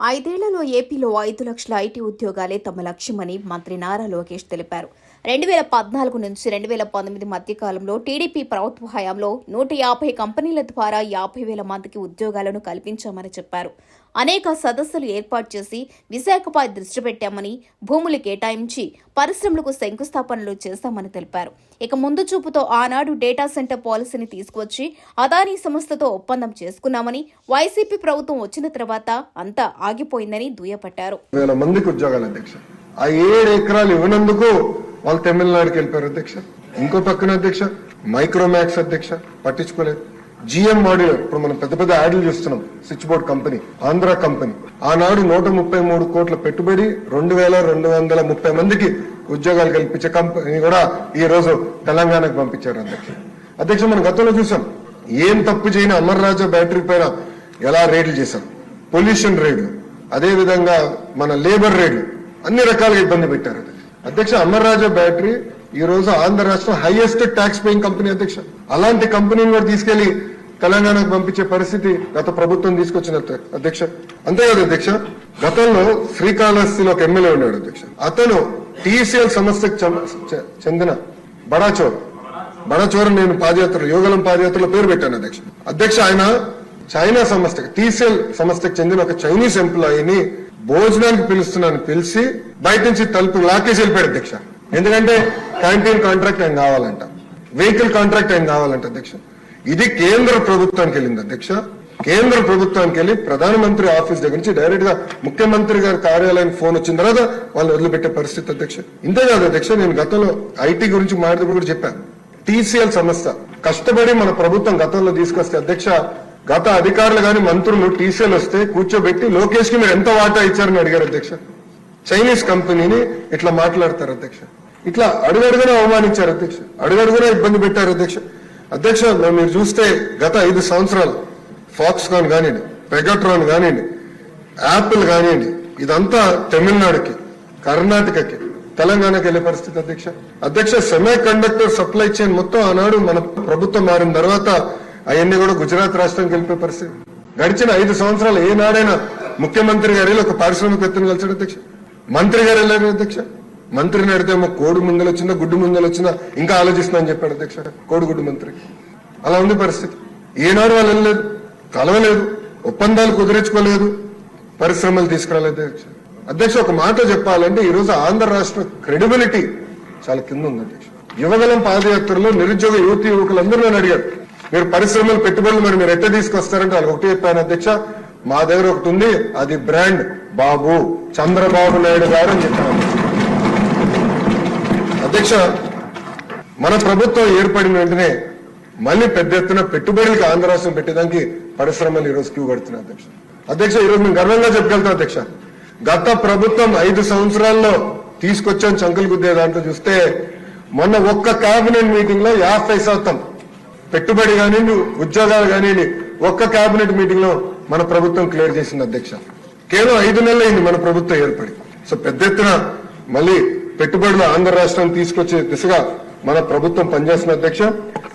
ఐదేళ్ళలో ఏపీలో ఐదు లక్షల ఐటీ ఉద్యోగాలే తమ లక్ష్యమని మంత్రి నారా లోకేష్ తెలిపారు. రెండు వేల పద్నాలుగు నుంచి రెండు వేల పంతొమ్మిది మధ్య కాలంలో టీడీపీ ప్రభుత్వ హయాంలో నూట యాభై కంపెనీల ద్వారా యాభై వేల మందికి ఉద్యోగాలను కల్పించామని చెప్పారు. అనేక సదస్సులు ఏర్పాటు చేసి విశాఖపై దృష్టి పెట్టామని భూములు కేటాయించి పరిశ్రమలకు శంకుస్థాపనలు చేస్తామని తెలిపారు. ఇక ముందు చూపుతో ఆనాడు డేటా సెంటర్ పాలసీని తీసుకువచ్చి అదానీ సంస్థతో ఒప్పందం చేసుకున్నామని వైసీపీ ప్రభుత్వం వచ్చిన తర్వాత అంతా ఆగిపోయిందని దుయ్యపట్టారు మందికి ఉద్యోగాలు అధ్యక్ష ఆ ఏడు ఎకరాలు ఇవ్వనందుకు వాళ్ళు తమిళనాడుకి వెళ్ళిపోయారు అధ్యక్ష. ఇంకో పక్కన అధ్యక్ష మైక్రోమాక్స్ అధ్యక్ష పట్టించుకోలేదు. జిఎం మాడ్యూల్ ఇప్పుడు మనం పెద్ద పెద్ద యాడ్లు చూస్తున్నాం. Switch board company Andhra company ఆనాడు నూట ముప్పై మూడు కోట్ల పెట్టుబడి రెండు వేల రెండు వందల ముప్పై మందికి ఉద్యోగాలు కల్పించే కంపెనీ కూడా ఈ రోజు తెలంగాణకు పంపించారు అధ్యక్ష. అధ్యక్ష మనం గతంలో చూసాం. ఏం తప్పు చేయని అమర్ రాజా బ్యాటరీ పైన ఎలా రేట్లు చేశాం పొల్యూషన్ రేట్లు అదే విధంగా మన లేబర్ రేట్లు అన్ని రకాలుగా ఇబ్బంది పెట్టారు అధ్యక్ష. అమర్రాజా బ్యాటరీ ఈ రోజు ఆంధ్ర రాష్ట్రం హైయెస్ట్ ట్యాక్స్ పేయింగ్ కంపెనీ అధ్యక్ష. అలాంటి కంపెనీని కూడా తీసుకెళ్ళి తెలంగాణకు పంపించే పరిస్థితి గత ప్రభుత్వం తీసుకొచ్చిన అధ్యక్ష. అంతేకాదు అధ్యక్ష గతంలో శ్రీకాళహస్తిలో ఒక ఎమ్మెల్యే ఉన్నాడు అధ్యక్ష. అతను టీసీఎల్ సంస్థకు చె- చెందిన బడాచోర్. బడాచోర్ నేను పాదయాత్ర యోగలం పాదయాత్రలో పేరు పెట్టాను అధ్యక్ష. అధ్యక్ష ఆయన చైనా సంస్థ టీసీఎల్ సంస్థకు చెందిన ఒక చైనీస్ ఎంప్లాయీని భోజనానికి పిలుస్తున్నాను పిలిచి బయట నుంచి తలుపు లాకేసి వెళ్ళిపోయాడు అధ్యక్ష. ఎందుకంటే క్యాంటీన్ కాంట్రాక్ట్ ఆయన కావాలంట. వెహికల్ కాంట్రాక్ట్ ఆయన కావాలంట అధ్యక్ష. ఇది కేంద్ర ప్రభుత్వానికి వెళ్ళింది అధ్యక్ష. కేంద్ర ప్రభుత్వానికి వెళ్ళి ప్రధానమంత్రి ఆఫీస్ దగ్గర నుంచి డైరెక్ట్గా ముఖ్యమంత్రి గారి కార్యాలయానికి ఫోన్ వచ్చిన తర్వాత వాళ్ళు వదిలిపెట్టే పరిస్థితి అధ్యక్ష. ఇంతేకాదు అధ్యక్ష నేను గతంలో ఐటీ గురించి మాట్లాడేటప్పుడు కూడా చెప్పాను. టీసీఎల్ సంస్థ కష్టపడి మన ప్రభుత్వం గతంలో తీసుకొస్తే అధ్యక్ష గత అధికారులు కానీ మంత్రులు టీసీలు వస్తే కూర్చోబెట్టి లోకేష్కి మీరు ఎంత వాటా ఇచ్చారని అడిగారు అధ్యక్ష. చైనీస్ కంపెనీని ఇట్లా మాట్లాడతారు అధ్యక్ష. ఇట్లా అడుగడుగునా అవమానించారు అధ్యక్ష. అడుగడుగునా ఇబ్బంది పెట్టారు అధ్యక్ష. అధ్యక్ష మీరు చూస్తే గత ఐదు సంవత్సరాలు ఫాక్స్కాన్ కానివ్వండి పెగట్రాన్ కానివ్వండి యాపిల్ కానివ్వండి ఇదంతా తమిళనాడుకి కర్ణాటకకి తెలంగాణకి వెళ్ళే పరిస్థితి అధ్యక్ష. అధ్యక్ష సెమీ కండక్టర్ సప్లై చైన్ మొత్తం ఆనాడు మన ప్రభుత్వం మారిన తర్వాత అవన్నీ కూడా గుజరాత్ రాష్ట్రానికి వెళ్ళిపోయే పరిస్థితి. గడిచిన ఐదు సంవత్సరాలు ఏనాడైనా ముఖ్యమంత్రి గారు వెళ్ళి ఒక పారిశ్రామికవేత్తను కలిసాడు అధ్యక్ష. మంత్రి గారు వెళ్ళారు అధ్యక్ష. మంత్రిని అడిగితే కోడి ముందలు వచ్చినా గుడ్డు ముందలు వచ్చినా ఇంకా ఆలోచిస్తున్నా అని చెప్పాడు అధ్యక్ష కోడిగుడ్డు మంత్రి. అలా ఉంది పరిస్థితి. ఏనాడు వాళ్ళు వెళ్ళలేదు. కలవలేదు. ఒప్పందాలు కుదిరించుకోలేదు. పరిశ్రమలు తీసుకురాలేదు అధ్యక్ష. అధ్యక్ష ఒక మాట చెప్పాలంటే ఈ రోజు ఆంధ్ర రాష్ట్ర క్రెడిబిలిటీ చాలా కింద ఉంది అధ్యక్ష. యువగలం పాదయాత్రలో నిరుద్యోగ యువతి యువకులందరూ నన్ను అడిగారు. మీరు పరిశ్రమలు పెట్టుబడులు మరి మీరు ఎట్లా తీసుకొస్తారంటే అది ఒకటి చెప్పాను అధ్యక్ష. మా దగ్గర ఒకటి ఉంది అది బ్రాండ్ బాబు చంద్రబాబు నాయుడు గారు అని చెప్పాను. అధ్యక్ష మన ప్రభుత్వం ఏర్పడిన వెంటనే మళ్ళీ పెద్ద ఎత్తున పెట్టుబడులకు ఆంధ్ర రాష్ట్రం పెట్టేదానికి పరిశ్రమలు ఈరోజు క్యూ కడుతున్నాయి అధ్యక్ష. అధ్యక్ష ఈ రోజు మేము గర్వంగా చెప్పగలుగుతాం అధ్యక్ష. గత ప్రభుత్వం ఐదు సంవత్సరాల్లో తీసుకొచ్చాం చంకలు గుద్దే దాంట్లో చూస్తే మొన్న ఒక్క కేబినెట్ మీటింగ్లో యాభై శాతం పెట్టుబడి కానివ్వండి ఉద్యోగాలు కానివ్వండి ఒక్క కేబినెట్ మీటింగ్లో మన ప్రభుత్వం క్లియర్ చేసింది అధ్యక్ష. కేవలం ఐదు నెలలు అయింది మన ప్రభుత్వం ఏర్పడి. సో పెద్ద ఎత్తున మళ్ళీ పెట్టుబడులు ఆంధ్ర రాష్ట్రం తీసుకొచ్చే దిశగా మన ప్రభుత్వం పనిచేస్తున్న అధ్యక్ష.